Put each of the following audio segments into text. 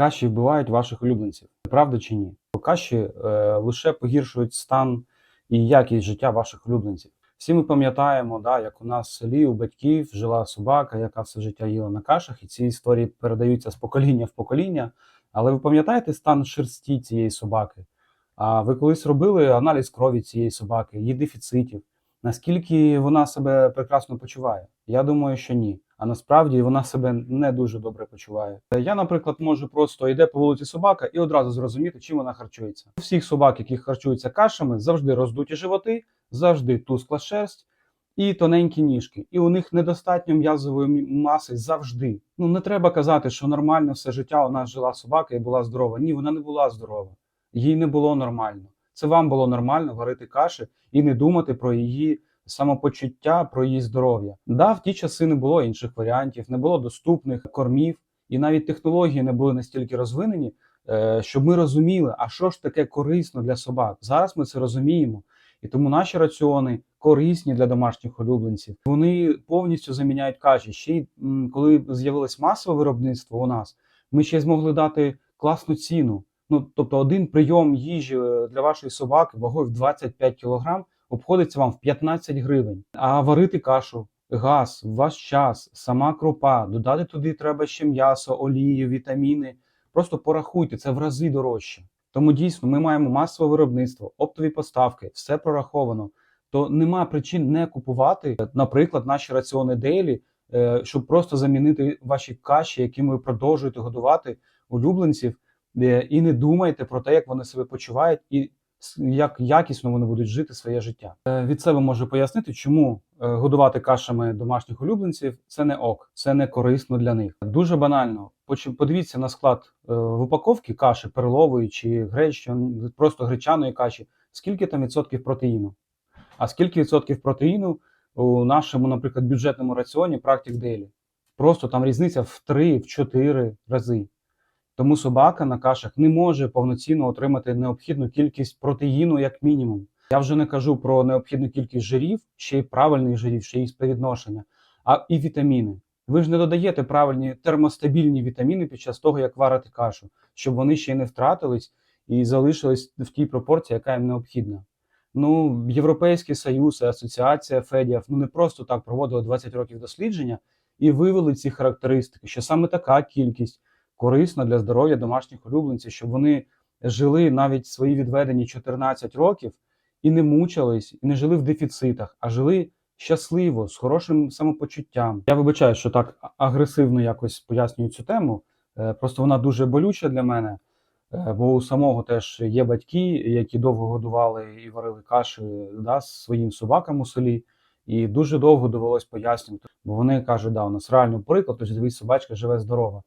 Каші вбивають ваших улюбленців. Правда чи ні? Каші е, лише погіршують стан і якість життя ваших улюбленців. Всі ми пам'ятаємо, да, як у нас в селі у батьків жила собака, яка все життя їла на кашах, і ці історії передаються з покоління в покоління. Але ви пам'ятаєте стан шерсті цієї собаки? А ви колись робили аналіз крові цієї собаки, її дефіцитів? Наскільки вона себе прекрасно почуває? Я думаю, що ні. А насправді вона себе не дуже добре почуває. Я, наприклад, можу просто йде по вулиці собака і одразу зрозуміти, чим вона харчується. У всіх собак, які харчуються кашами, завжди роздуті животи, завжди тускла шерсть і тоненькі ніжки. І у них недостатньо м'язової маси завжди. Ну не треба казати, що нормально все життя у нас жила собака і була здорова. Ні, вона не була здорова. Їй не було нормально. Це вам було нормально варити каші і не думати про її самопочуття, про її здоров'я. Да, в ті часи не було інших варіантів, не було доступних кормів, і навіть технології не були настільки розвинені, е, щоб ми розуміли, а що ж таке корисно для собак. Зараз ми це розуміємо. І тому наші раціони корисні для домашніх улюбленців. Вони повністю заміняють каші. Ще й коли з'явилось масове виробництво у нас, ми ще змогли дати класну ціну. Ну тобто, один прийом їжі е, для вашої собаки вагою в 25 кг обходиться вам в 15 гривень. А варити кашу, газ, ваш час, сама крупа, додати туди треба ще м'ясо, олію, вітаміни. Просто порахуйте, це в рази дорожче. Тому дійсно ми маємо масове виробництво, оптові поставки, все прораховано. То нема причин не купувати, наприклад, наші раціони Дейлі, е, щоб просто замінити ваші каші, якими ви продовжуєте годувати улюбленців, е, і не думайте про те, як вони себе почувають і як якісно вони будуть жити своє життя. Е, Від себе можу пояснити, чому е, годувати кашами домашніх улюбленців це не ок, це не корисно для них. Дуже банально. Подивіться на склад е, в упаковці каші перлової чи гречаної, просто гречаної каші. Скільки там відсотків протеїну? А скільки відсотків протеїну у нашому, наприклад, бюджетному раціоні Practic Daily? Просто там різниця в 3-4 рази. Тому собака на кашах не може повноцінно отримати необхідну кількість протеїну як мінімум. Я вже не кажу про необхідну кількість жирів, ще й правильних жирів, ще й співвідношення, а і вітаміни. Ви ж не додаєте правильні термостабільні вітаміни під час того, як варите кашу, щоб вони ще й не втратились і залишились в тій пропорції, яка їм необхідна. Ну, Європейський Союз Асоціація Федіав ну не просто так проводили 20 років дослідження і вивели ці характеристики, що саме така кількість корисна для здоров'я домашніх улюбленців, щоб вони жили навіть свої відведені 14 років і не мучились, і не жили в дефіцитах, а жили щасливо, з хорошим самопочуттям. Я вибачаю, що так агресивно якось пояснюю цю тему. е, Просто вона дуже болюча для мене. Е, Бо у самого теж є батьки, які довго годували і варили каші да, своїм собакам у селі, і дуже довго довелось пояснювати. Бо вони кажуть, да, у нас реально приклад, тож дивись, собачка живе здорова.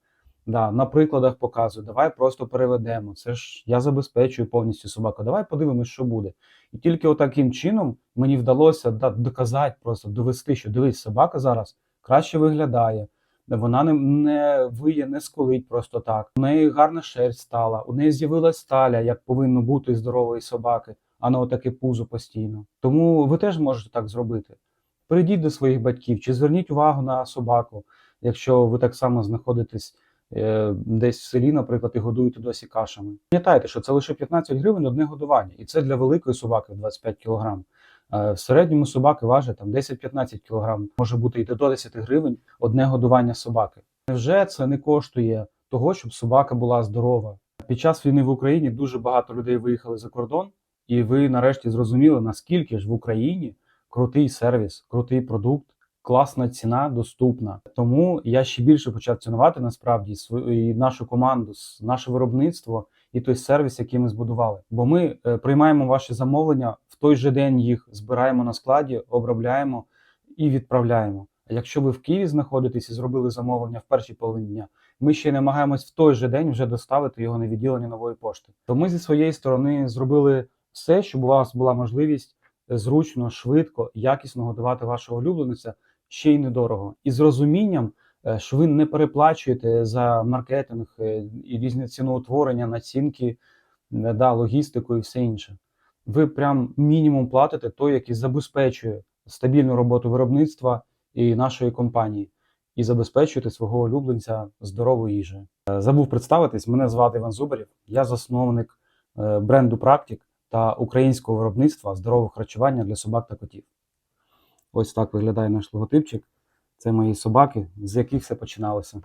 Да, на прикладах показую, давай просто переведемо. Це ж я забезпечую повністю собаку. Давай подивимось, що буде. І тільки отаким чином мені вдалося да, доказати, просто довести, що дивись, собака зараз краще виглядає. Вона не, не виє, не скулить просто так. У неї гарна шерсть стала, у неї з'явилась сталя, як повинно бути здорової собаки, а не отаке пузо постійно. Тому ви теж можете так зробити. Прийдіть до своїх батьків чи зверніть увагу на собаку, якщо ви так само знаходитесь десь в селі, наприклад, і годуєте досі кашами. Пам'ятайте, що це лише 15 гривень одне годування, і це для великої собаки в 25 кг. В середньому собаки важать там 10-15 кг, може бути і до 10 гривень одне годування собаки. Невже це не коштує того, щоб собака була здорова? Під час війни в Україні дуже багато людей виїхали за кордон, і ви нарешті зрозуміли, наскільки ж в Україні крутий сервіс, крутий продукт, класна ціна, доступна. Тому я ще більше почав цінувати насправді свою і нашу команду, наше виробництво і той сервіс, який ми збудували. Бо ми е, приймаємо ваші замовлення в той же день їх збираємо на складі, обробляємо і відправляємо. А якщо ви в Києві знаходитесь і зробили замовлення в першій половині дня, ми ще намагаємось в той же день вже доставити його на відділення нової пошти. То ми зі своєї сторони зробили все, щоб у вас була можливість е, зручно, швидко, якісно годувати вашого улюбленця ще й недорого. І з розумінням, е, що ви не переплачуєте за маркетинг е, і різні ціноутворення, націнки, е, да, логістику і все інше. Ви прям мінімум платите той, який забезпечує стабільну роботу виробництва і нашої компанії, і забезпечуєте свого улюбленця здоровою їжею. Забув представитись. Мене звати Іван Зубарів. Я засновник бренду Практик та українського виробництва здорового харчування для собак та котів. Ось так виглядає наш логотипчик. Це мої собаки, з яких все починалося.